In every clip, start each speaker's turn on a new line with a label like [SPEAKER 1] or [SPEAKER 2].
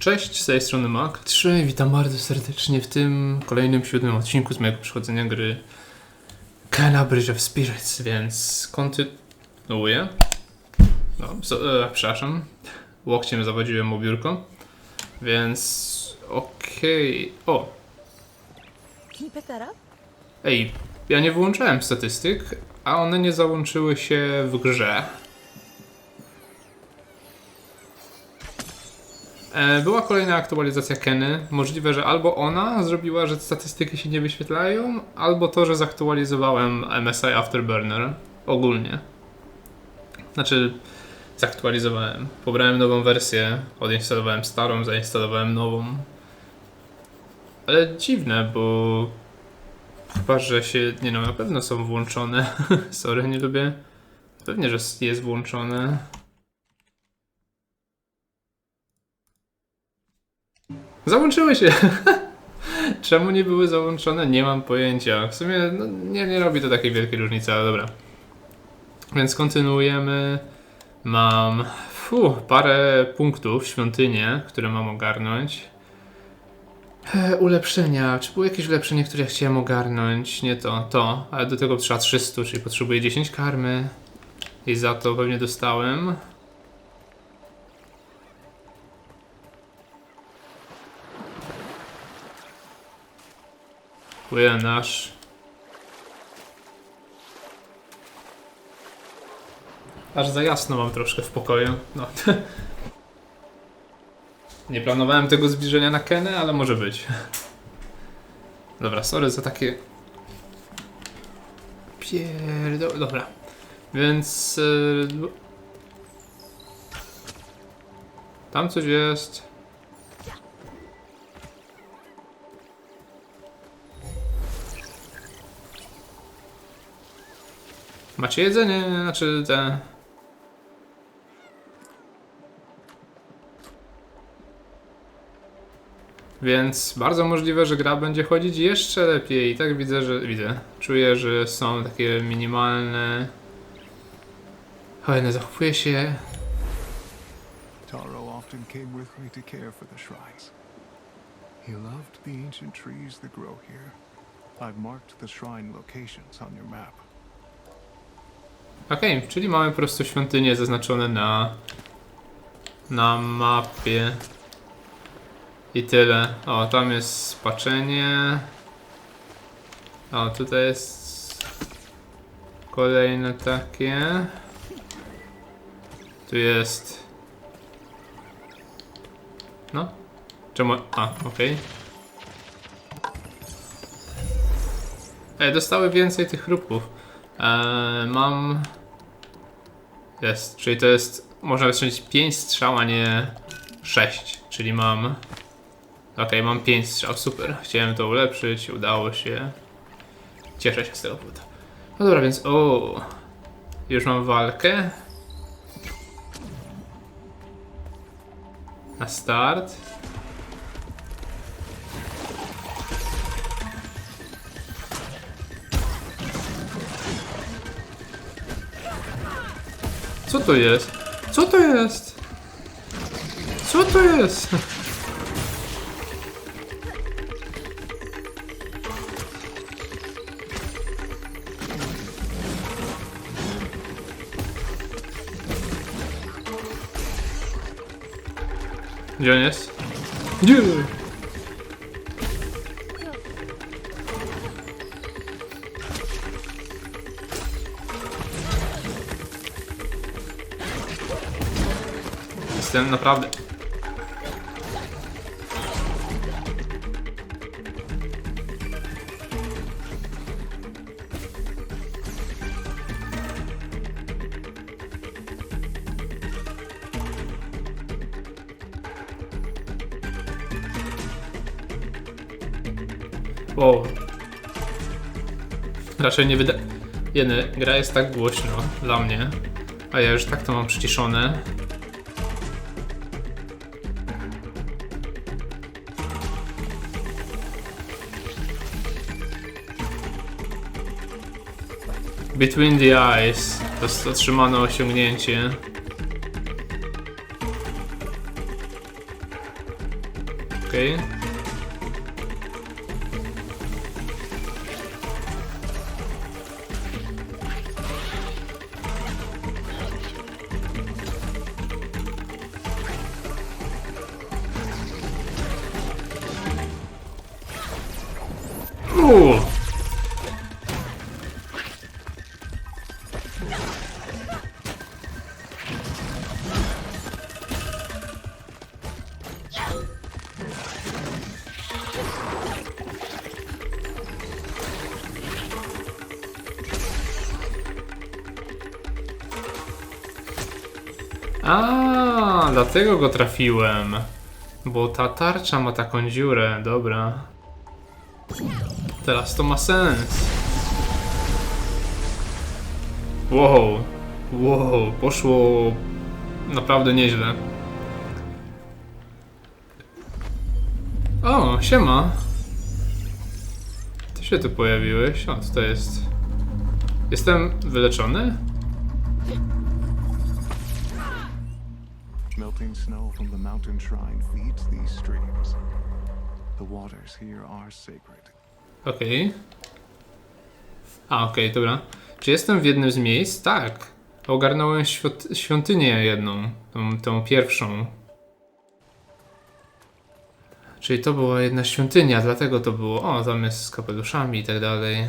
[SPEAKER 1] Cześć, z tej strony Mac. 3, witam bardzo serdecznie w tym kolejnym siódmym odcinku z mojego przychodzenia gry Kena Bridge of Spirits, więc kontynuuję. No, so, e, przepraszam. Łokciem zawodziłem o biurko. Więc okej. O,
[SPEAKER 2] that up?
[SPEAKER 1] ej, ja nie wyłączałem statystyk, a one nie załączyły się w grze. Była kolejna aktualizacja Keny. Możliwe, że albo ona zrobiła, że statystyki się nie wyświetlają, albo to, że zaktualizowałem MSI Afterburner ogólnie. Znaczy, zaktualizowałem. Pobrałem nową wersję, odinstalowałem starą, zainstalowałem nową. Ale dziwne, bo chyba, że się. Nie no, na pewno są włączone. Sorry, nie lubię. Pewnie, że jest włączone. Załączyły się. Czemu nie były załączone? Nie mam pojęcia. W sumie no, nie, nie robi to takiej wielkiej różnicy, ale dobra. Więc kontynuujemy. Mam parę punktów, świątynie, które mam ogarnąć. E, ulepszenia. Czy było jakieś ulepszenie, które chciałem ogarnąć? Nie to, to. Ale do tego trzeba 300, czyli potrzebuję 10 karmy. I za to pewnie dostałem. Dziękuję, nasz. Aż za jasno mam troszkę w pokoju. No. Nie planowałem tego zbliżenia na Kenę, ale może być. Dobra, sorry za takie... Pierdo... Dobra. Więc... Yy... Tam coś jest. Macie jedzenie? Znaczy te... Więc bardzo możliwe, że gra będzie chodzić jeszcze lepiej. I tak widzę, że widzę. Czuję, że są takie minimalne. Oj, no zachowuje się.
[SPEAKER 3] Taro often came with me to care for the shrines. He loved the ancient trees that grow here. I've marked the shrine locations on your map.
[SPEAKER 1] Okej, czyli mamy po prostu świątynie zaznaczone na. na mapie. I tyle. O, tam jest spaczenie. O, tutaj jest kolejne takie. Tu jest. No. Czemu? A, okej. Ej, dostały więcej tych chrupów. Eee, mam. Jest, czyli to jest. Można wystrzelić 5 strzał, a nie 6. Czyli mam. Okej, mam 5 strzał, super. Chciałem to ulepszyć, udało się. Cieszę się z tego powodu. No dobra, więc o. Już mam walkę. Na start. Co to jest? Co to jest? Co to jest? Gdzie on jest? Gdzie? Jestem naprawdę. Wow. Raczej nie wyda... Jeny, gra jest tak głośno dla mnie, a ja już tak to mam przyciszone. Between the Eyes. To jest otrzymane osiągnięcie. Okej. Uuu. A, dlatego go trafiłem. Bo ta tarcza ma taką dziurę, dobra. Teraz to ma sens. Wow, wow, poszło naprawdę nieźle. O, siema. Ty się tu pojawiłeś. O, co to jest? Jestem wyleczony?
[SPEAKER 3] Melting snow from the mountain shrine feeds these streams. The waters here are sacred.
[SPEAKER 1] Okej. A, okej, dobra. Czy jestem w jednym z miejsc? Tak. Ogarnąłem świąt świątynię jedną, tą, tą pierwszą. Czyli to była jedna świątynia, dlatego to było. O, tam jest z kapeluszami i tak dalej.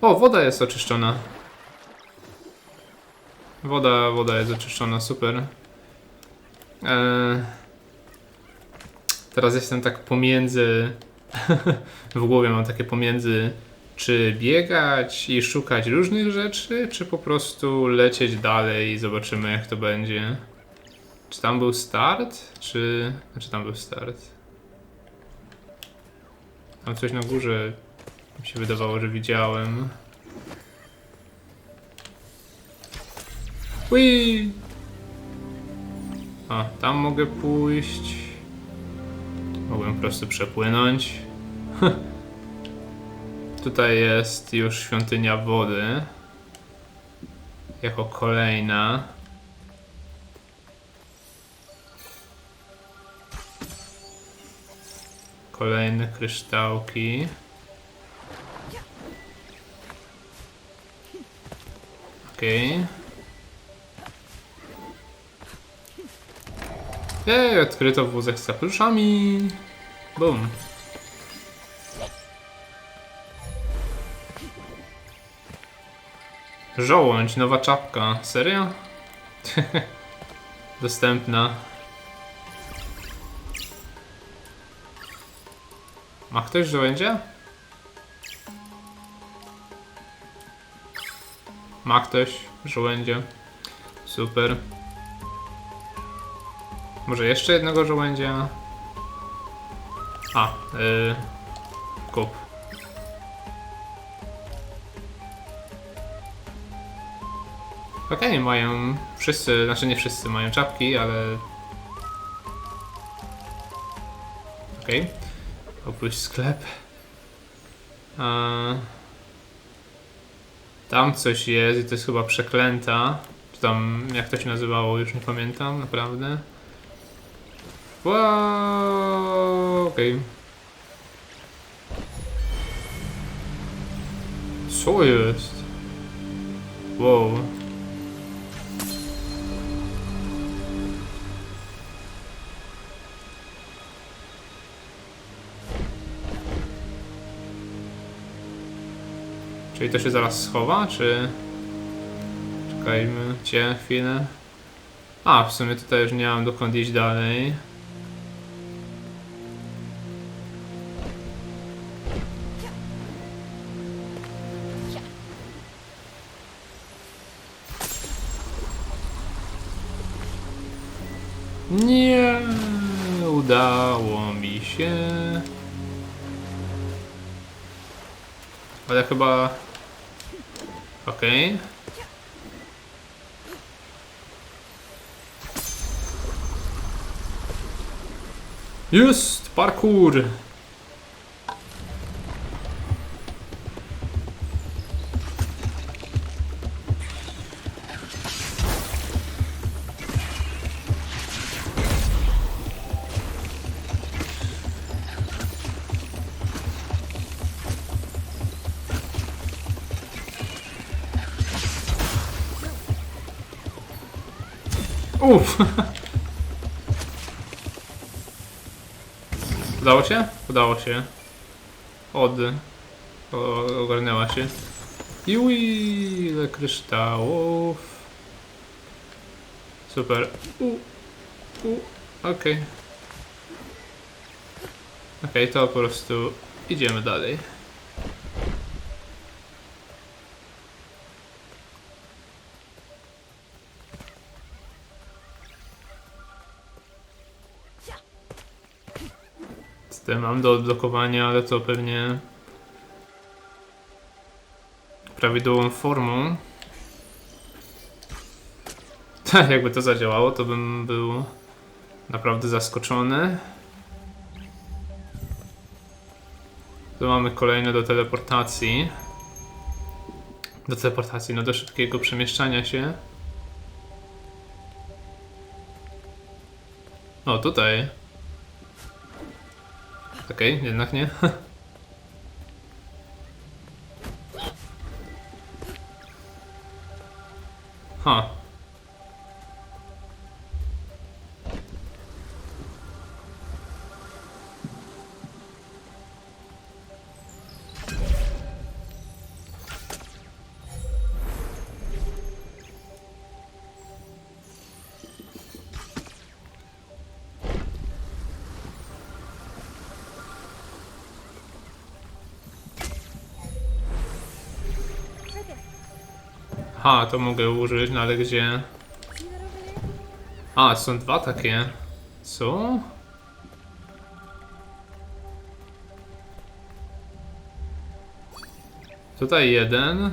[SPEAKER 1] O, woda jest oczyszczona. Woda, woda jest oczyszczona, super. Eee, teraz jestem tak pomiędzy. w głowie mam takie pomiędzy. Czy biegać i szukać różnych rzeczy, czy po prostu lecieć dalej i zobaczymy, jak to będzie. Czy tam był start? Czy. Znaczy, tam był start. Tam coś na górze mi się wydawało, że widziałem. Ui! A, tam mogę pójść. Mogłem po prostu przepłynąć. Tutaj jest już świątynia wody. Jako kolejna. Kolejne kryształki. Okej. Ej, odkryto wózek z kapeluszami. Bum. Żołądź, nowa czapka. Serio? Dostępna. Ma ktoś żołędzia? Ma ktoś żołędzia? Super. Może jeszcze jednego żołędzia? A, yy, kup. Okej, mają wszyscy, znaczy nie wszyscy mają czapki, ale... Okej. Opuść sklep. A... Tam coś jest i to jest chyba przeklęta. Czy tam, jak to się nazywało, już nie pamiętam, naprawdę. Wow, okej. Co jest? Wow. Czyli to się zaraz schowa, czy... Czekajmy, cię chwilę. A, w sumie tutaj już nie mam dokąd iść dalej. Nie udało mi się. Ale chyba. Okej. Jest! Parkour! Uff. Udało się? Udało się. Od. Ogarnęła się. I ile kryształów. Super. U, u, okej. Okej, to po prostu idziemy dalej. Tym mam do odblokowania, ale to pewnie prawidłową formą. Tak, jakby to zadziałało, to bym był naprawdę zaskoczony. Tu mamy kolejne do teleportacji. Do teleportacji, no do szybkiego przemieszczania się. O, tutaj. Okej, jednak nie. Ha. Ha, to mogę użyć, no ale gdzie? A, są dwa takie. Co? Tutaj jeden.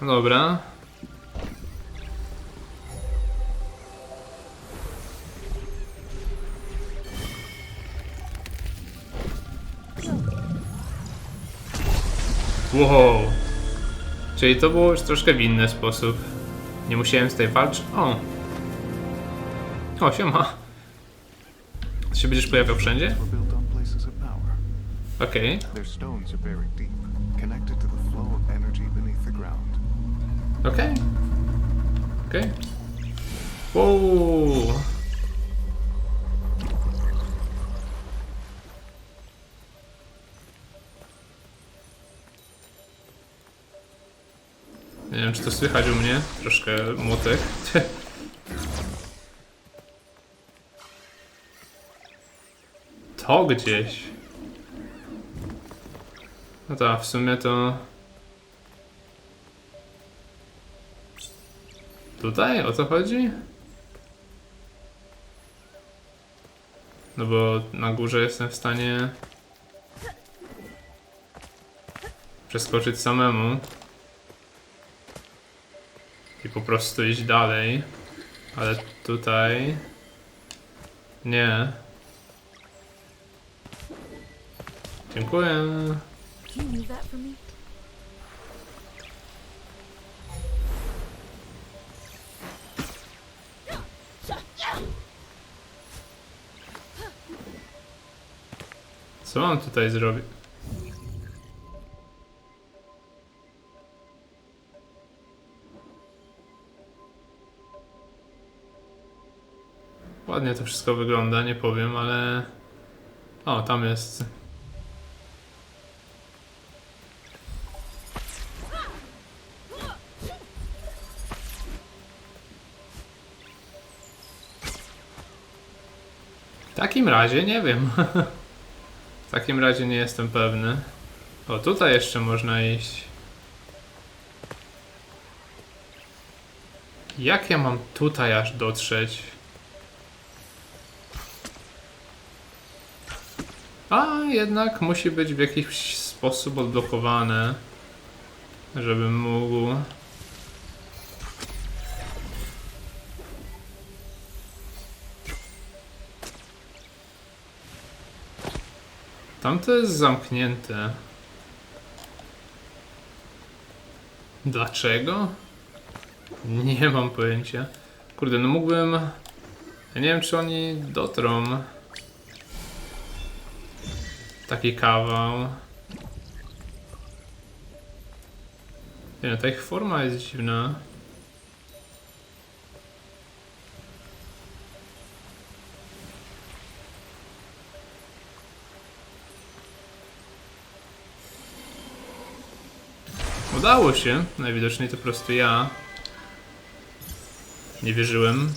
[SPEAKER 1] Dobra. Wow. Czyli to było już troszkę w inny sposób. Nie musiałem z tej walczyć. O. O, siema. Ty się będziesz pojawiał wszędzie? Okej.
[SPEAKER 3] Their
[SPEAKER 1] Okej. Okej. Wow. Nie wiem, czy to słychać u mnie. Troszkę młotek. To gdzieś. No tak, w sumie to... Tutaj? O co chodzi? No bo na górze jestem w stanie przeskoczyć samemu i po prostu iść dalej, ale tutaj nie. Dziękuję. Co mam tutaj zrobić? Ładnie to wszystko wygląda, nie powiem, ale... O, tam jest... W takim razie nie wiem. Takim razie nie jestem pewny. O, tutaj jeszcze można iść. Jak ja mam tutaj aż dotrzeć? A, jednak musi być w jakiś sposób odblokowane, żebym mógł Tam to jest zamknięte. Dlaczego? Nie mam pojęcia. Kurde, no mógłbym... Ja nie wiem, czy oni dotrą. Taki kawał. Nie no, ta ich forma jest dziwna. Udało się. Najwidoczniej to po prostu ja. Nie wierzyłem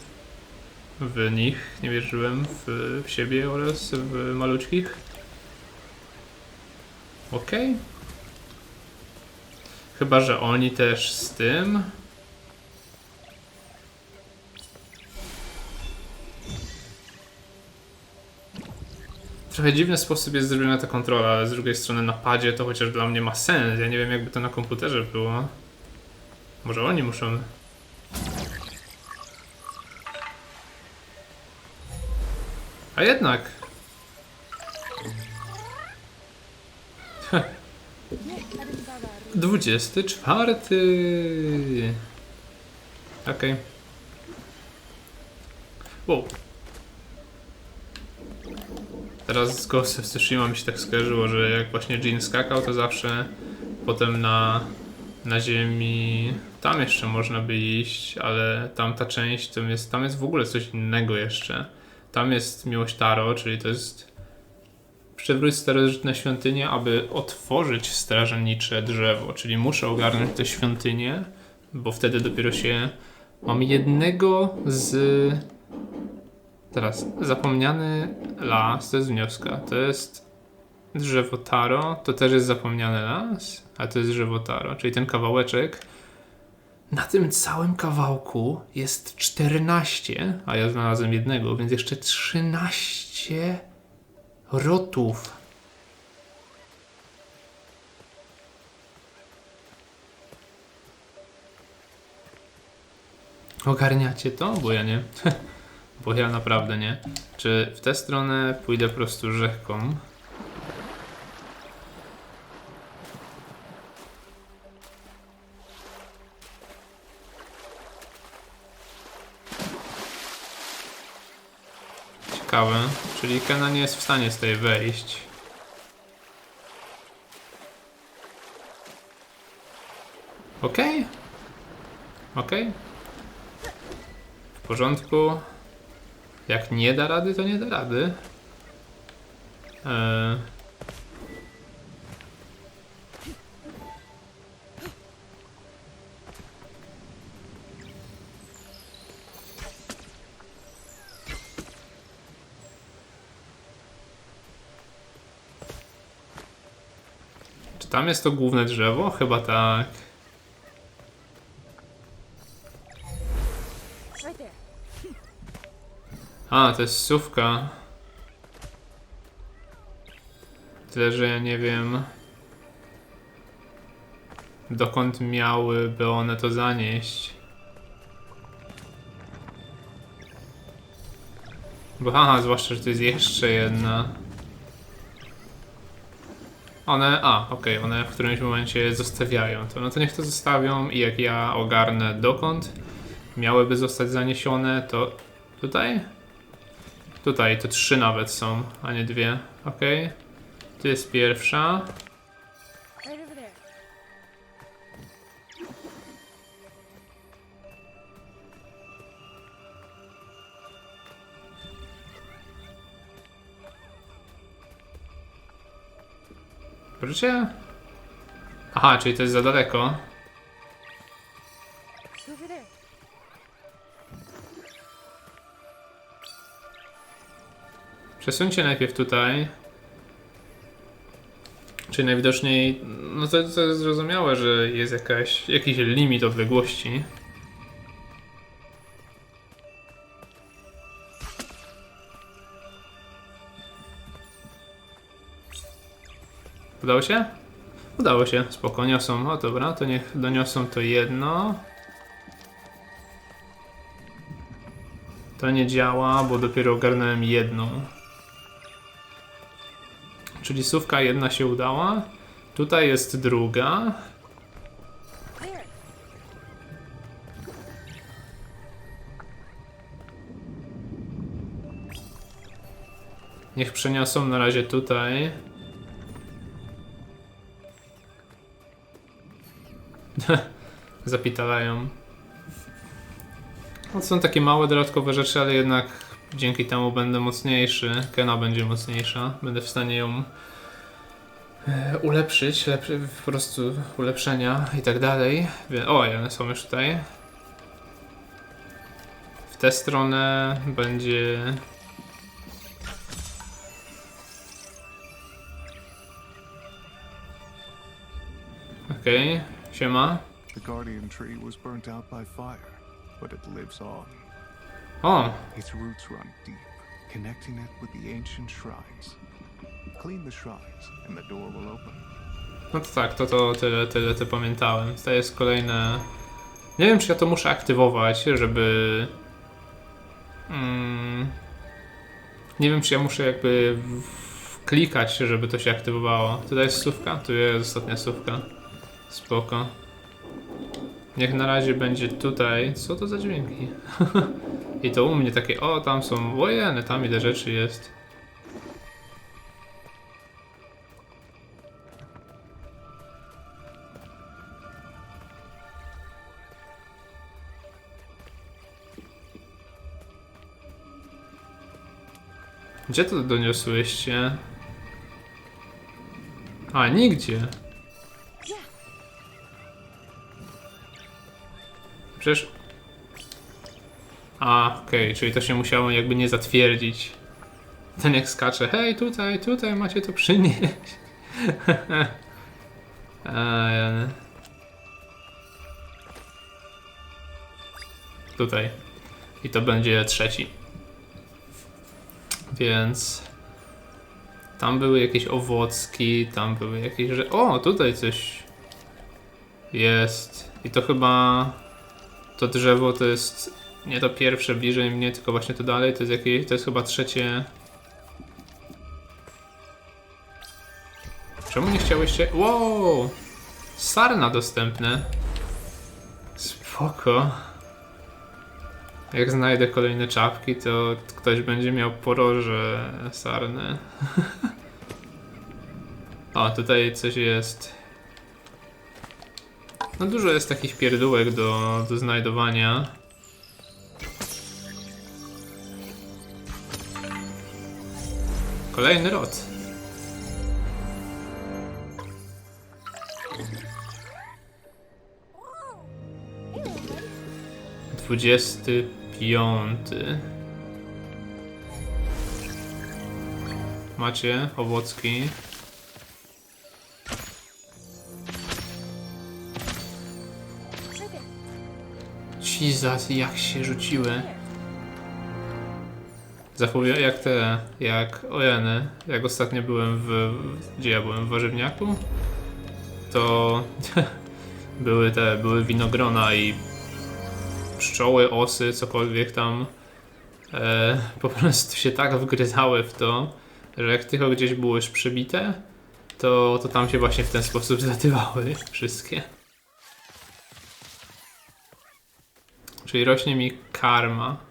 [SPEAKER 1] w nich, nie wierzyłem w, w siebie oraz w maluczkich. Okej. Chyba, że oni też z tym. Trochę dziwny sposób jest zrobiona ta kontrola, ale z drugiej strony na padzie to chociaż dla mnie ma sens. Ja nie wiem jakby to na komputerze było. Może oni muszą. A jednak. Dwudziesty czwarty. Okej. Wow. Teraz z Ghost Tsushima mi się tak skojarzyło, że jak właśnie Jin skakał, to zawsze potem na, na ziemi tam jeszcze można by iść, ale tamta część to jest, tam jest w ogóle coś innego jeszcze. Tam jest miłość Taro, czyli to jest przewróć starożytne świątynie, aby otworzyć strażnicze drzewo, czyli muszę ogarnąć tę świątynię, bo wtedy dopiero się mam jednego z Teraz, zapomniany las, to jest wnioska. To jest drzewo taro, to też jest zapomniany las, a to jest drzewo taro, czyli ten kawałeczek. Na tym całym kawałku jest 14, a ja znalazłem jednego, więc jeszcze 13 rotów. Ogarniacie to? Bo ja nie. Bo ja naprawdę nie. Czy w tę stronę pójdę po prostu rzeką? Ciekawe. Czyli Kena nie jest w stanie z tej wejść. Okej. Okej. W porządku. Jak nie da rady, to nie da rady. Eee. Czy tam jest to główne drzewo? Chyba tak.
[SPEAKER 2] Right.
[SPEAKER 1] A, to jest sówka. Tyle, że ja nie wiem. Dokąd miałyby one to zanieść? Bo haha, zwłaszcza, że to jest jeszcze jedna. One, a, okej, one w którymś momencie zostawiają to. No to niech to zostawią i jak ja ogarnę dokąd miałyby zostać zaniesione, to tutaj? Tutaj to trzy nawet są, a nie dwie. Ok. Tu jest pierwsza. Proszę? Aha, czyli to jest za daleko. Przesuńcie najpierw tutaj. Czyli najwidoczniej, no to, to jest zrozumiałe, że jest jakaś, jakiś limit odległości. Udało się? Udało się, spoko, niosą. O dobra, to niech doniosą to jedno. To nie działa, bo dopiero ogarnąłem jedną. Czyli sówka jedna się udała. Tutaj jest druga. Niech przeniosą na razie tutaj. Zapitalają. No, są takie małe dodatkowe rzeczy, ale jednak dzięki temu będę mocniejszy. Kena będzie mocniejsza. Będę w stanie ją e, ulepszyć, lepszy, po prostu ulepszenia i tak dalej. O, one są już tutaj. W tę stronę będzie Okej, siema.
[SPEAKER 3] The guardian tree was burnt out by fire, but it lives on.
[SPEAKER 1] O,
[SPEAKER 3] Its roots run deep, connecting it with the ancient shrines. Clean the shrines, and the door will open.
[SPEAKER 1] no to tak, to to tyle, tyle to pamiętałem. To jest kolejne... Nie wiem, czy ja to muszę aktywować, żeby... Mm, nie wiem, czy ja muszę jakby klikać, żeby to się aktywowało. Tutaj jest słówka? Tu jest ostatnia słówka. Spoko. Niech na razie będzie tutaj. Co to za dźwięki? I to u mnie takie, o tam są wojeny, tam ile rzeczy jest. Gdzie to doniosłyście? A, nigdzie. Przecież... A, okej, czyli to się musiało jakby nie zatwierdzić. Ten jak skacze, hej, tutaj, tutaj macie to przynieść. A. Tutaj. I to będzie trzeci. Więc... Tam były jakieś owocki, tam były jakieś... Że... O, tutaj coś jest. I to chyba... To drzewo to jest nie to pierwsze bliżej mnie, tylko właśnie to dalej. To jest jakieś, to jest chyba trzecie. Czemu nie chciałyście? Wow! Sarna dostępne. Spoko. Jak znajdę kolejne czapki, to ktoś będzie miał poroże sarny. o, tutaj coś jest. No dużo jest takich pierdółek do, do znajdowania. Kolejny rod. Dwudziesty piąty. Macie owocki. Jesus, jak się rzuciły. Zachowuję jak te, jak ojeny, jak ostatnio byłem w, gdzie ja byłem, w warzywniaku, to były te, były winogrona i pszczoły, osy, cokolwiek tam e, po prostu się tak wgryzały w to, że jak tylko gdzieś już przybite, to, to tam się właśnie w ten sposób zlatywały wszystkie. Czyli rośnie mi karma.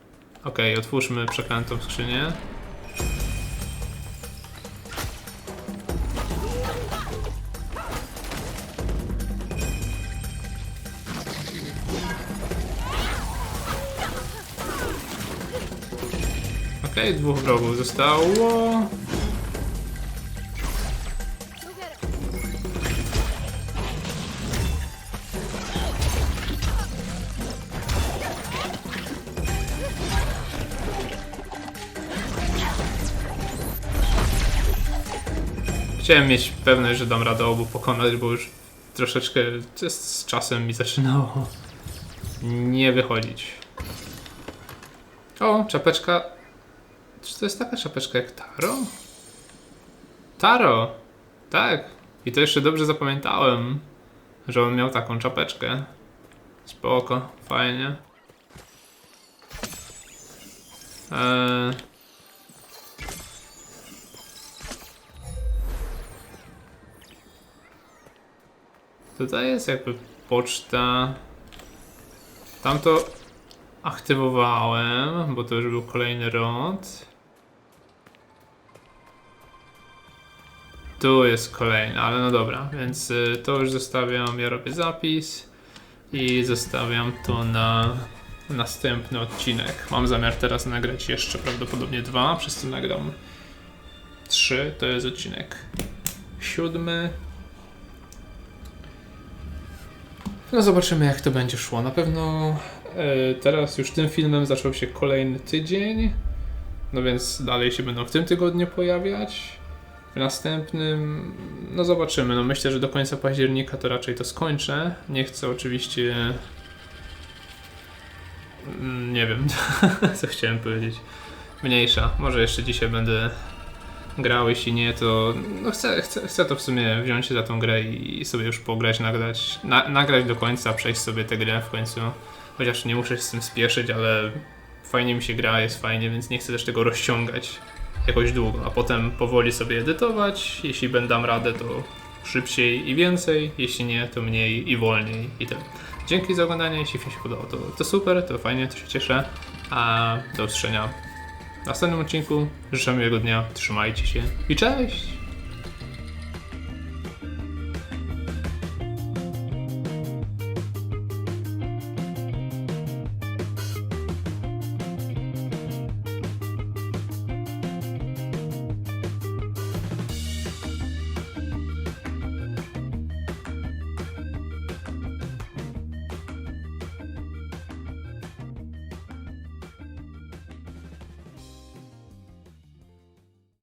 [SPEAKER 1] Okej, otwórzmy przeklętą skrzynię. Okej, dwóch wrogów zostało. Chciałem mieć pewność, że dam radę obu pokonać, bo już troszeczkę z- czasem mi zaczynało nie wychodzić. O, czapeczka. Czy to jest taka czapeczka jak Taro? Taro! Tak. I to jeszcze dobrze zapamiętałem, że on miał taką czapeczkę. Spoko, fajnie. Eee, Tutaj jest jakby poczta. Tam to aktywowałem, bo to już był kolejny rod. Tu jest kolejny, ale no dobra, więc y, to już zostawiam, ja robię zapis i zostawiam to na następny odcinek. Mam zamiar teraz nagrać jeszcze prawdopodobnie dwa, przez co nagram trzy, to jest odcinek siódmy. No zobaczymy jak to będzie szło. Na pewno e, teraz już tym filmem zaczął się kolejny tydzień. No więc dalej się będą w tym tygodniu pojawiać. W następnym, no zobaczymy. No myślę, że do końca października to raczej to skończę. Nie chcę oczywiście. Mm, Nie wiem, co chciałem powiedzieć. Mniejsza. Może jeszcze dzisiaj będę grał, jeśli nie, to no chcę, chcę, chcę to w sumie wziąć się za tą grę i sobie już pograć, nagrać, na, nagrać do końca, przejść sobie tę grę w końcu. Chociaż nie muszę się z tym spieszyć, ale fajnie mi się gra, jest fajnie, więc nie chcę też tego rozciągać jakoś długo, a potem powoli sobie edytować. Jeśli będę dam radę, to szybciej i więcej, jeśli nie, to mniej i wolniej i tyle. Dzięki za oglądanie, jeśli film się podobał, to, to super, to fajnie, to się cieszę, a do usłyszenia następnym odcinku. Życzę miłego dnia, trzymajcie się i cześć!